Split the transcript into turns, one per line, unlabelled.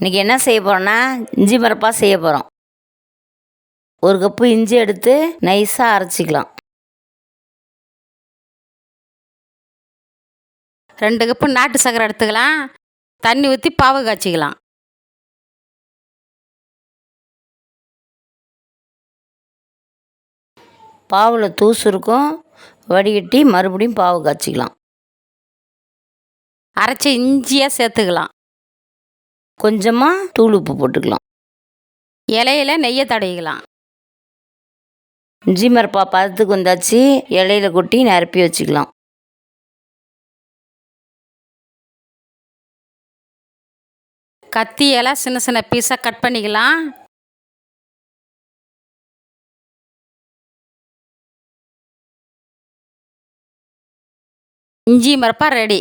இன்றைக்கி என்ன செய்ய போகிறோன்னா இஞ்சி மரப்பாக செய்ய போகிறோம் ஒரு கப்பு இஞ்சி எடுத்து நைஸாக அரைச்சிக்கலாம்.
ரெண்டு கப்பு நாட்டு சக்கரை எடுத்துக்கலாம். தண்ணி ஊற்றி பாவு காய்ச்சிக்கலாம்.
பாவில் தூசு இருக்கும். வடிகட்டி மறுபடியும் பாவு காய்ச்சிக்கலாம்.
அரைச்ச இஞ்சியாக சேர்த்துக்கலாம்.
கொஞ்சமாக தூள் உப்பு போட்டுக்கலாம்.
இலையில நெய்யை தடவிக்கலாம்.
இஞ்சி மரப்பா பதத்துக்கு வந்தாச்சு இலையில கொட்டி நிரப்பி வச்சுக்கலாம்.
கத்தி இலை சின்ன சின்ன பீஸாக கட் பண்ணிக்கலாம். இஞ்சி மரப்பா ரெடி